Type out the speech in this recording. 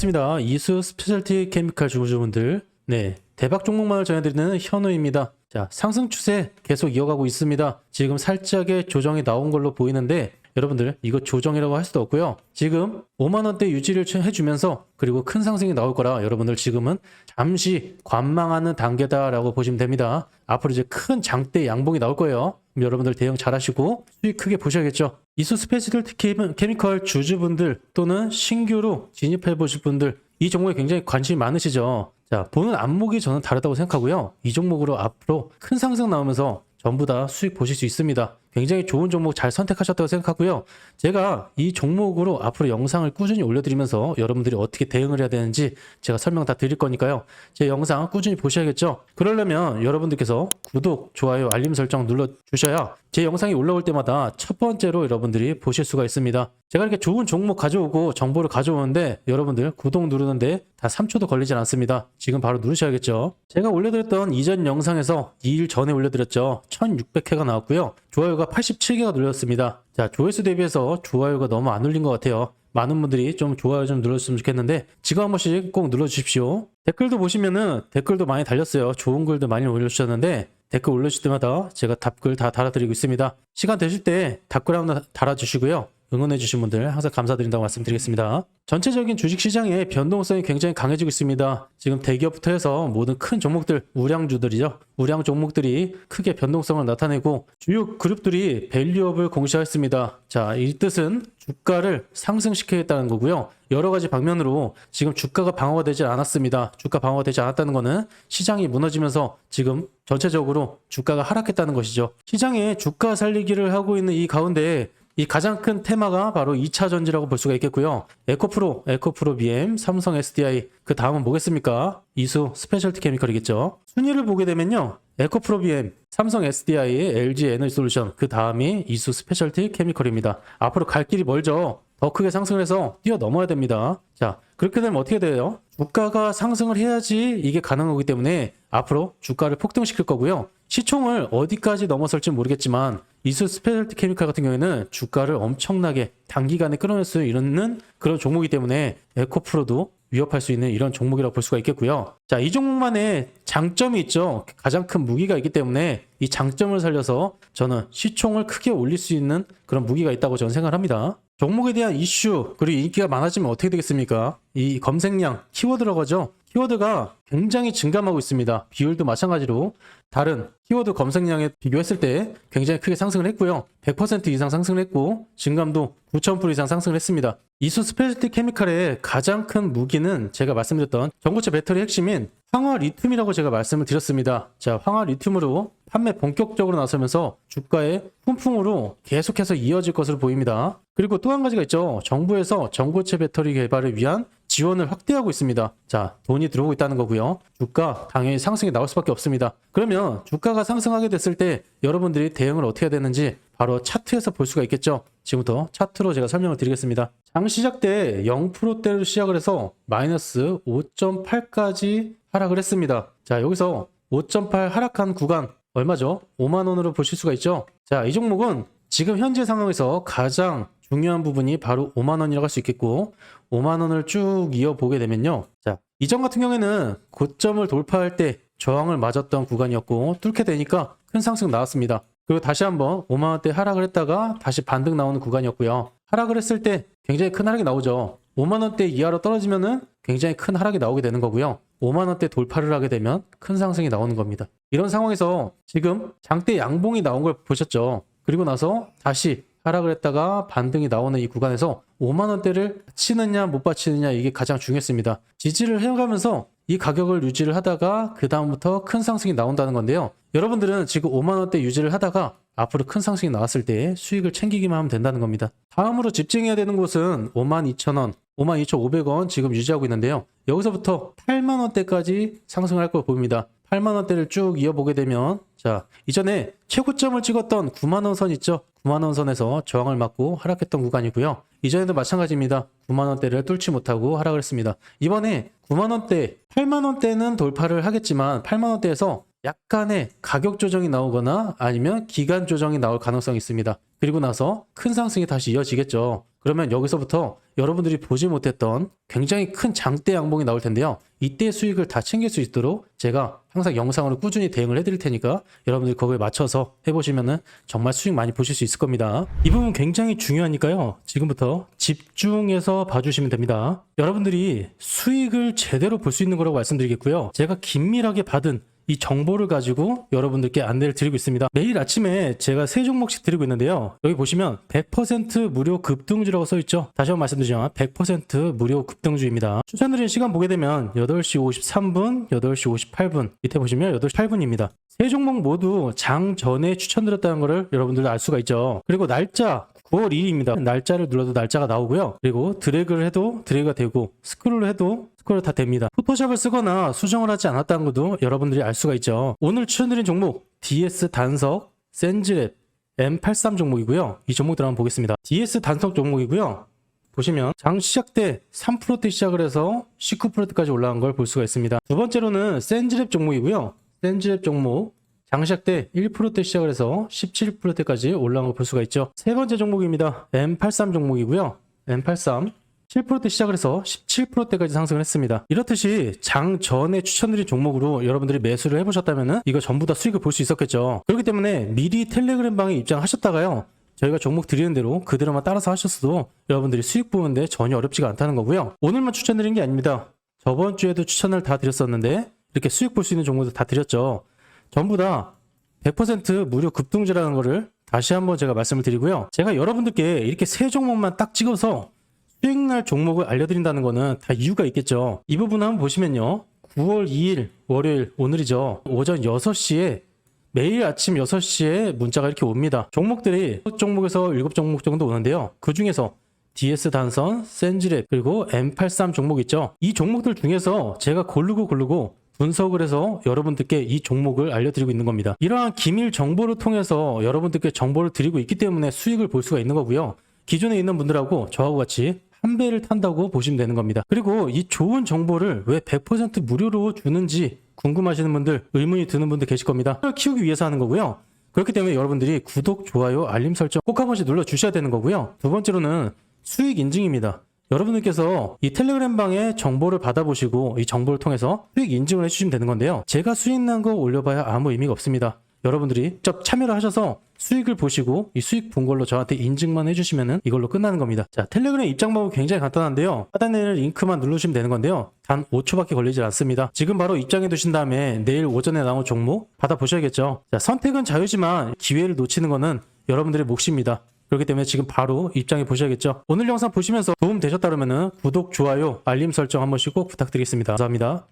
반갑습니다. 이수 스페셜티 케미칼 주주분들. 네. 대박 종목만을 전해드리는 현우입니다. 자, 상승 추세 계속 이어가고 있습니다. 지금 살짝의 조정이 나온 걸로 보이는데 여러분들 이거 조정이라고 할 수도 없고요. 지금 5만 원대 유지를 해주면서 그리고 큰 상승이 나올 거라 여러분들 지금은 잠시 관망하는 단계다라고 보시면 됩니다. 앞으로 이제 큰 장대 양봉이 나올 거예요. 여러분들 대응 잘하시고 수익 크게 보셔야겠죠. 이수 스페셜티 케미- 케미컬 주주분들 또는 신규로 진입해 보실 분들 이 종목에 굉장히 관심이 많으시죠. 자, 보는 안목이 저는 다르다고 생각하고요. 이 종목으로 앞으로 큰 상승 나오면서 전부 다 수익 보실 수 있습니다. 굉장히 좋은 종목 잘 선택하셨다고 생각하고요. 제가 이 종목으로 앞으로 영상을 꾸준히 올려드리면서 여러분들이 어떻게 대응을 해야 되는지 제가 설명 다 드릴 거니까요. 제 영상 꾸준히 보셔야겠죠. 그러려면 여러분들께서 구독, 좋아요, 알림 설정 눌러주셔야 제 영상이 올라올 때마다 첫 번째로 여러분들이 보실 수가 있습니다. 제가 이렇게 좋은 종목 가져오고 정보를 가져오는데 여러분들 구독 누르는데 다 3초도 걸리진 않습니다. 지금 바로 누르셔야겠죠. 제가 올려드렸던 이전 영상에서 2일 전에 올려드렸죠. 1600회가 나왔고요. 좋아요 가 87개가 눌렸습니다. 자, 조회수 대비해서 좋아요가 너무 안 눌린 것 같아요. 많은 분들이 좀 좋아요 좀 눌러줬으면 좋겠는데 지금 한 번씩 꼭 눌러주십시오. 댓글도 보시면은 댓글도 많이 달렸어요. 좋은 글도 많이 올려주셨는데 댓글 올려주실 때마다 제가 답글 다 달아드리고 있습니다. 시간 되실 때 답글 하나 달아주시고요. 응원해주신 분들 항상 감사드린다고 말씀드리겠습니다. 전체적인 주식시장의 변동성이 굉장히 강해지고 있습니다. 지금 대기업부터 해서 모든 큰 종목들, 우량주들이죠. 우량 종목들이 크게 변동성을 나타내고 주요 그룹들이 밸류업을 공시하였습니다. 자, 이 뜻은 주가를 상승시키겠다는 거고요. 여러 가지 방면으로 지금 주가가 방어가 되지 않았습니다. 주가 방어가 되지 않았다는 거는 시장이 무너지면서 지금 전체적으로 주가가 하락했다는 것이죠. 시장에 주가 살리기를 하고 있는 이 가운데 이 가장 큰 테마가 바로 2차 전지라고 볼 수가 있겠고요. 에코프로, 에코프로 BM, 삼성 SDI, 그 다음은 뭐겠습니까? 이수 스페셜티 케미컬이겠죠. 순위를 보게 되면요. 에코프로 BM, 삼성 SDI, LG 에너지 솔루션, 그 다음이 이수 스페셜티 케미컬입니다. 앞으로 갈 길이 멀죠. 더 크게 상승을 해서 뛰어넘어야 됩니다. 자, 그렇게 되면 어떻게 돼요? 주가가 상승을 해야지 이게 가능한 거기 때문에 앞으로 주가를 폭등시킬 거고요. 시총을 어디까지 넘어설지 모르겠지만 이수 스페셜티 케미칼 같은 경우에는 주가를 엄청나게 단기간에 끌어낼 수 있는 그런 종목이기 때문에 에코프로도 위협할 수 있는 이런 종목이라고 볼 수가 있겠고요. 자, 이 종목만의 장점이 있죠. 가장 큰 무기가 있기 때문에 이 장점을 살려서 저는 시총을 크게 올릴 수 있는 그런 무기가 있다고 저는 생각합니다. 종목에 대한 이슈 그리고 인기가 많아지면 어떻게 되겠습니까? 이 검색량 키워드라고 하죠. 키워드가 굉장히 증감하고 있습니다. 비율도 마찬가지로 다른 키워드 검색량에 비교했을 때 굉장히 크게 상승을 했고요. 100% 이상 상승을 했고 증감도 9,000% 이상 상승을 했습니다. 이수 스페셜티 케미칼의 가장 큰 무기는 제가 말씀드렸던 전고체 배터리 핵심인 황화 리튬이라고 제가 말씀을 드렸습니다. 자, 황화 리튬으로 판매 본격적으로 나서면서 주가의 훈풍으로 계속해서 이어질 것으로 보입니다. 그리고 또 한 가지가 있죠. 정부에서 전고체 배터리 개발을 위한 지원을 확대하고 있습니다. 자, 돈이 들어오고 있다는 거고요. 주가 당연히 상승이 나올 수밖에 없습니다. 그러면 주가가 상승하게 됐을 때 여러분들이 대응을 어떻게 해야 되는지 바로 차트에서 볼 수가 있겠죠. 지금부터 차트로 제가 설명을 드리겠습니다. 장 시작 때 0%대로 시작을 해서 마이너스 5.8까지 하락을 했습니다. 자, 여기서 5.8 하락한 구간 얼마죠? 5만 원으로 보실 수가 있죠. 자, 이 종목은 지금 현재 상황에서 가장 중요한 부분이 바로 5만 원이라고 할 수 있겠고 5만 원을 쭉 이어 보게 되면요. 자, 이전 같은 경우에는 고점을 돌파할 때 저항을 맞았던 구간이었고 뚫게 되니까 큰 상승 나왔습니다. 그리고 다시 한번 5만 원대 하락을 했다가 다시 반등 나오는 구간이었고요. 하락을 했을 때 굉장히 큰 하락이 나오죠. 5만 원대 이하로 떨어지면은 굉장히 큰 하락이 나오게 되는 거고요. 5만 원대 돌파를 하게 되면 큰 상승이 나오는 겁니다. 이런 상황에서 지금 장대 양봉이 나온 걸 보셨죠. 그리고 나서 다시 하락을 했다가 반등이 나오는 이 구간에서 5만 원대를 치느냐 못 받치느냐 이게 가장 중요했습니다. 지지를 해가면서 이 가격을 유지를 하다가 그 다음부터 큰 상승이 나온다는 건데요. 여러분들은 지금 5만 원대 유지를 하다가 앞으로 큰 상승이 나왔을 때 수익을 챙기기만 하면 된다는 겁니다. 다음으로 집중해야 되는 곳은 5만 2천 원, 5만 2,500원 지금 유지하고 있는데요. 여기서부터 8만 원대까지 상승을 할걸 보입니다. 8만 원대를 쭉 이어보게 되면 자 이전에 최고점을 찍었던 9만 원 선 있죠? 9만 원 선에서 저항을 맞고 하락했던 구간이고요. 이전에도 마찬가지입니다. 9만 원대를 뚫지 못하고 하락을 했습니다. 이번에 9만 원대, 8만 원대는 돌파를 하겠지만 8만 원대에서 약간의 가격 조정이 나오거나 아니면 기간 조정이 나올 가능성이 있습니다. 그리고 나서 큰 상승이 다시 이어지겠죠. 그러면 여기서부터 여러분들이 보지 못했던 굉장히 큰 장대 양봉이 나올 텐데요. 이때 수익을 다 챙길 수 있도록 제가 항상 영상으로 꾸준히 대응을 해드릴 테니까 여러분들이 거기에 맞춰서 해보시면은 정말 수익 많이 보실 수 있을 겁니다. 이 부분 굉장히 중요하니까요. 지금부터 집중해서 봐주시면 됩니다. 여러분들이 수익을 제대로 볼 수 있는 거라고 말씀드리겠고요. 제가 긴밀하게 받은 이 정보를 가지고 여러분들께 안내를 드리고 있습니다. 매일 아침에 제가 세 종목씩 드리고 있는데요. 여기 보시면 100% 무료 급등주라고 써 있죠. 다시 한번 말씀드리지만 100% 무료 급등주입니다. 추천드리는 시간 보게 되면 8시 53분, 8시 58분 밑에 보시면 8시 8분입니다. 세 종목 모두 장 전에 추천드렸다는 것을 여러분들도 알 수가 있죠. 그리고 날짜 9월 2일입니다. 날짜를 눌러도 날짜가 나오고요. 그리고 드래그를 해도 드래그가 되고 스크롤을 해도 스크롤 다 됩니다. 포토샵을 쓰거나 수정을 하지 않았다는 것도 여러분들이 알 수가 있죠. 오늘 추천드린 종목 DS 단석, 센즈랩, M83 종목이고요. 이 종목들 한번 보겠습니다. DS 단석 종목이고요. 보시면 장 시작 때 3%대 시작을 해서 19%까지 올라간 걸 볼 수가 있습니다. 두 번째로는 센즈랩 종목이고요. 센즈랩 종목 장 시작 때 1%대 시작을 해서 17%대까지 올라간 걸볼 수가 있죠. 세 번째 종목입니다. M83 종목이고요. M83 7%대 시작을 해서 17%대까지 상승을 했습니다. 이렇듯이 장 전에 추천드린 종목으로 여러분들이 매수를 해보셨다면 이거 전부 다 수익을 볼 수 있었겠죠. 그렇기 때문에 미리 텔레그램 방에 입장하셨다가요. 저희가 종목 드리는 대로 그대로만 따라서 하셨어도 여러분들이 수익 보는데 전혀 어렵지가 않다는 거고요. 오늘만 추천드린 게 아닙니다. 저번 주에도 추천을 다 드렸었는데 이렇게 수익 볼 수 있는 종목도 다 드렸죠. 전부 다 100% 무료 급등주라는 거를 다시 한번 제가 말씀을 드리고요. 제가 여러분들께 이렇게 세 종목만 딱 찍어서 수익날 종목을 알려드린다는 거는 다 이유가 있겠죠. 이 부분 한번 보시면요. 9월 2일 월요일 오늘이죠. 오전 6시에 매일 아침 6시에 문자가 이렇게 옵니다. 종목들이 6종목에서 7종목 정도 오는데요. 그 중에서 DS 단선, 센즈랩, 그리고 M83 종목 있죠. 이 종목들 중에서 제가 고르고 고르고 분석을 해서 여러분들께 이 종목을 알려드리고 있는 겁니다. 이러한 기밀 정보를 통해서 여러분들께 정보를 드리고 있기 때문에 수익을 볼 수가 있는 거고요. 기존에 있는 분들하고 저하고 같이 한 배를 탄다고 보시면 되는 겁니다. 그리고 이 좋은 정보를 왜 100% 무료로 주는지 궁금하시는 분들, 의문이 드는 분들 계실 겁니다. 키우기 위해서 하는 거고요. 그렇기 때문에 여러분들이 구독, 좋아요, 알림 설정 꼭 한 번씩 눌러 주셔야 되는 거고요. 두 번째로는 수익 인증입니다. 여러분들께서 이 텔레그램 방에 정보를 받아보시고 이 정보를 통해서 수익 인증을 해주시면 되는 건데요. 제가 수익 난 거 올려봐야 아무 의미가 없습니다. 여러분들이 직접 참여를 하셔서 수익을 보시고 이 수익 본 걸로 저한테 인증만 해주시면 이걸로 끝나는 겁니다. 자, 텔레그램 입장 방법 굉장히 간단한데요. 하단에 링크만 누르시면 되는 건데요. 단 5초밖에 걸리지 않습니다. 지금 바로 입장해 두신 다음에 내일 오전에 나온 종목 받아보셔야겠죠. 자, 선택은 자유지만 기회를 놓치는 거는 여러분들의 몫입니다. 그렇기 때문에 지금 바로 입장해 보셔야겠죠. 오늘 영상 보시면서 도움 되셨다면 구독, 좋아요, 알림 설정 한 번씩 꼭 부탁드리겠습니다. 감사합니다.